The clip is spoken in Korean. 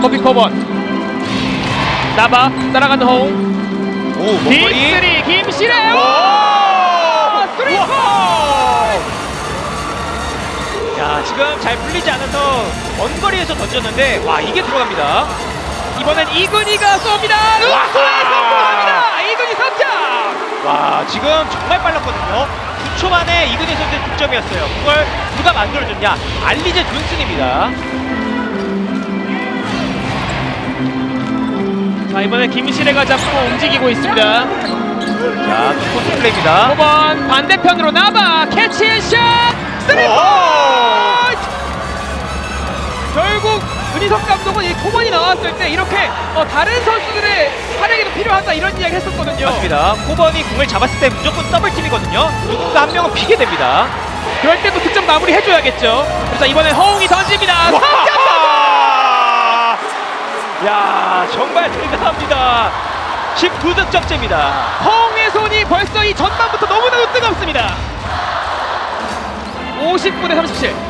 커피 커번 나바 따라가는 호응 오 목걸이. 빅3 김시래 오! 쓰리포 자 지금 잘 풀리지 않아서 원거리에서 던졌는데 와 이게 들어갑니다. 이번엔 이근희가 쏩니다 성공합니다 이근희 석점 와 지금 정말 빨랐거든요. 9초 만에 이근희 선수의 득점이었어요. 그걸 누가 만들어줬냐? 알리제 존슨입니다. 자 이번에 김시래가 잡고 움직이고 있습니다 자, 또 포스 플레이입니다. 5번 반대편으로 나바 캐치앤샷 쓰리포 오! 결국 은희석 감독은 이 코번이 나왔을 때 이렇게 어, 다른 선수들의 활약이 필요하다 이런 이야기 했었거든요 맞습니다. 코번이 공을 잡았을 때 무조건 더블팀이거든요. 누군가 한 명은 비게 됩니다. 그럴 때도 득점 마무리 해줘야겠죠 그래서 이번엔 허웅이 던집니다 석점 와! 야, 정말 대단합니다. 19득점째입니다. 허웅의 손이 벌써 이 전반부터 너무나도 뜨겁습니다 59대 37